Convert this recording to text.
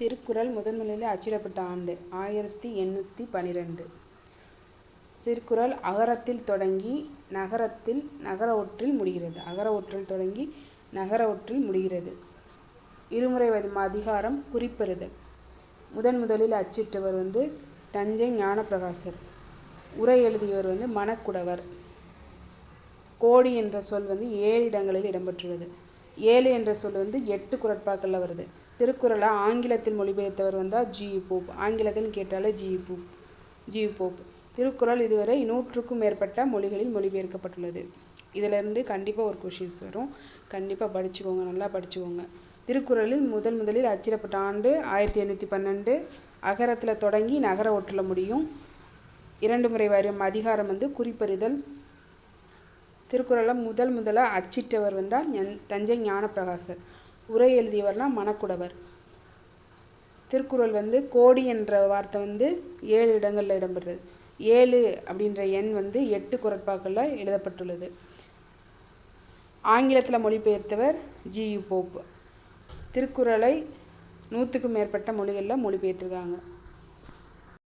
திருக்குறள் முதன்முறையில் அச்சிடப்பட்ட ஆண்டு ஆயிரத்தி எண்ணூற்றி பனிரெண்டு. திருக்குறள் அகரத்தில் தொடங்கி நகரத்தில் நகர ஒற்றில் முடிகிறது. அகர ஒற்றில் தொடங்கி நகர ஒற்றில் முடிகிறது. இருமுறை வதும் அதிகாரம் குறிப்பெறுதல். முதன் முதலில் அச்சிட்டவர் வந்து தஞ்சை ஞானப்பிரகாசர். உரை எழுதியவர் வந்து மணக்குடவர். கோடி என்ற சொல் வந்து ஏழு இடங்களில் இடம்பெற்றுள்ளது. ஏழு என்ற சொல் வந்து எட்டு குரட்பாக்களில் வருது திருக்குறளை ஆங்கிலத்தில் மொழிபெயர்த்தவர் வந்தால் ஜி. போப். ஆங்கிலத்தில் கேட்டாலே G. Pope. G. Pope. Thirukkural இதுவரை நூற்றுக்கும் மேற்பட்ட மொழிகளில் மொழிபெயர்க்கப்பட்டுள்ளது. இதிலிருந்து கண்டிப்பாக ஒரு கொஷின்ஸ் வரும். கண்டிப்பாக படிச்சுக்கோங்க நல்லா படிச்சுக்கோங்க. திருக்குறளில் முதல் முதலில் அச்சிடப்பட்ட ஆண்டு ஆயிரத்தி எண்ணூற்றி பன்னெண்டு. அகரத்தில் தொடங்கி நகர ஒற்றில் முடியும். இரண்டு முறை வரும் அதிகாரம் வந்து குறிப்பறிதல். திருக்குறளை முதல் முதலாக அச்சிட்டவர் வந்தால் தஞ்சை ஞானப்பிரகாசர். உரை எழுதியவர்னா மணக்குடவர். திருக்குறள் வந்து கோடி என்ற வார்த்தை வந்து ஏழு இடங்களில் இடம்பெறுறது. ஏழு அப்படின்ற எண் வந்து எட்டு குரட்பாக்களில் எழுதப்பட்டுள்ளது. ஆங்கிலத்தில் மொழிபெயர்த்தவர் ஜி யு போப். திருக்குறளை நூற்றுக்கும் மேற்பட்ட மொழிகளில் மொழிபெயர்த்திருக்காங்க.